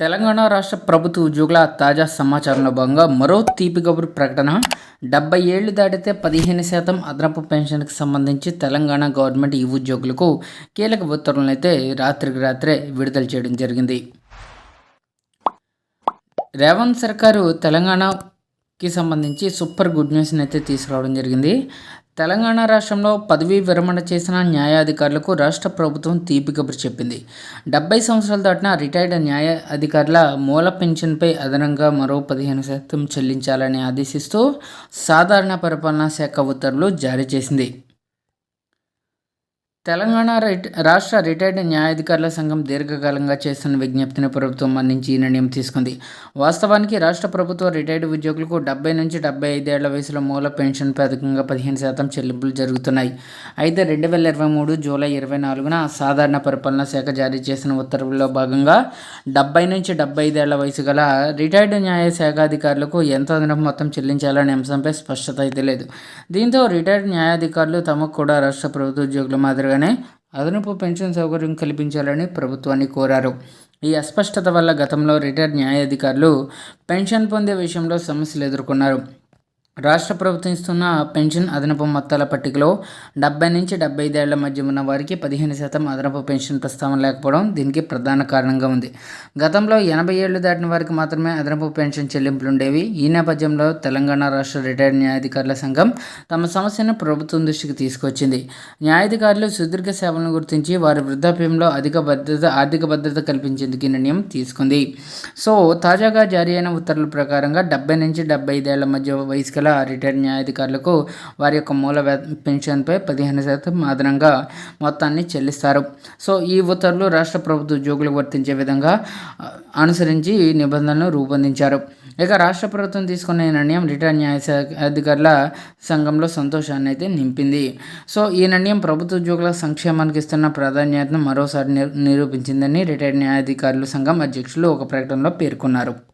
తెలంగాణ రాష్ట్ర ప్రభుత్వ ఉద్యోగుల తాజా సమాచారంలో భాగంగా మరో తీపి కబురు ప్రకటన. డెబ్బై ఏళ్ళు దాటితే పదిహేను శాతం అదనపు పెన్షన్కి సంబంధించి తెలంగాణ గవర్నమెంట్ ఈ ఉద్యోగులకు కీలక ఉత్తర్వులను అయితే రాత్రికి రాత్రే విడుదల చేయడం జరిగింది. రేవంత్ సర్కారు తెలంగాణకి సంబంధించి సూపర్ గుడ్ న్యూస్ని అయితే తీసుకురావడం జరిగింది. తెలంగాణ రాష్ట్రంలో పదవీ విరమణ చేసిన న్యాయాధికారులకు రాష్ట్ర ప్రభుత్వం తీపి కబురు చెప్పింది. డెబ్బై సంవత్సరాలు దాటిన రిటైర్డ్ న్యాయ అధికారుల మూల పెన్షన్పై అదనంగా మరో పదిహేను శాతం చెల్లించాలని ఆదేశిస్తూ సాధారణ పరిపాలనా శాఖ ఉత్తర్వులు జారీ చేసింది. తెలంగాణ రాష్ట్ర రిటైర్డ్ న్యాయాధికారుల సంఘం దీర్ఘకాలంగా చేస్తున్న విజ్ఞప్తిని ప్రభుత్వం మన్నించి ఈ నిర్ణయం తీసుకుంది. వాస్తవానికి రాష్ట్ర ప్రభుత్వ రిటైర్డ్ ఉద్యోగులకు డెబ్బై నుంచి డెబ్బై ఐదేళ్ళ వయసులో మూల పెన్షన్ పథకంగా పదిహేను శాతం చెల్లింపులు జరుగుతున్నాయి. అయితే రెండు వేల ఇరవై మూడు జూలై ఇరవై నాలుగున సాధారణ పరిపాలనా శాఖ జారీ చేసిన ఉత్తర్వుల్లో భాగంగా డెబ్బై నుంచి డెబ్బై ఐదేళ్ళ వయసు గల రిటైర్డ్ న్యాయ శాఖాధికారులకు ఎంత అదనపు మొత్తం చెల్లించాలనే అంశంపై స్పష్టత అయితే లేదు. దీంతో రిటైర్డ్ న్యాయాధికారులు తమకు కూడా రాష్ట్ర ప్రభుత్వ ఉద్యోగుల మాదిరిగా మాదిరిగానే అదనపు పెన్షన్ సౌకర్యం కల్పించాలని ప్రభుత్వాన్ని కోరారు. ఈ అస్పష్టత వల్ల గతంలో రిటైర్డ్ న్యాయాధికారులు పెన్షన్ పొందే విషయంలో సమస్యలు ఎదుర్కొన్నారు. రాష్ట్ర ప్రభుత్వం ఇస్తున్న పెన్షన్ అదనపు మొత్తాల పట్టికలో డెబ్బై నుంచి డెబ్బై ఐదేళ్ళ మధ్య ఉన్న వారికి పదిహేను శాతం అదనపు పెన్షన్ ప్రస్తావన లేకపోవడం దీనికి ప్రధాన కారణంగా ఉంది. గతంలో ఎనభై ఏళ్ళు దాటిన వారికి మాత్రమే అదనపు పెన్షన్ చెల్లింపులు ఉండేవి. ఈ నేపథ్యంలో తెలంగాణ రాష్ట్ర రిటైర్డ్ న్యాయాధికారుల సంఘం తమ సమస్యను ప్రభుత్వం దృష్టికి తీసుకొచ్చింది. న్యాయాధికారులు సుదీర్ఘ సేవలను గుర్తించి వారి వృద్ధాప్యంలో అధిక భద్రత ఆర్థిక భద్రత కల్పించేందుకు నిర్ణయం తీసుకుంది. సో తాజాగా జారీ అయిన ఉత్తర్వుల ప్రకారంగా డెబ్బై నుంచి డెబ్బై ఐదేళ్ళ మధ్య వయసు గల రిటైర్డ్ న్యాయాధికారులకు వారి యొక్క మూల పెన్షన్పై పదిహేను శాతం అదనంగా మొత్తాన్ని చెల్లిస్తారు. సో ఈ ఉత్తర్వులు రాష్ట్ర ప్రభుత్వ ఉద్యోగులకు వర్తించే విధంగా అనుసరించి నిబంధనలు రూపొందించారు. ఇక రాష్ట్ర ప్రభుత్వం తీసుకున్న ఈ నిర్ణయం రిటైర్డ్ న్యాయ అధికారుల సంఘంలో సంతోషాన్ని అయితే నింపింది. సో ఈ నిర్ణయం ప్రభుత్వ ఉద్యోగుల సంక్షేమానికి ఇస్తున్న ప్రాధాన్యతను మరోసారి నిరూపించిందని రిటైర్డ్ న్యాయాధికారుల సంఘం అధ్యక్షులు ఒక ప్రకటనలో పేర్కొన్నారు.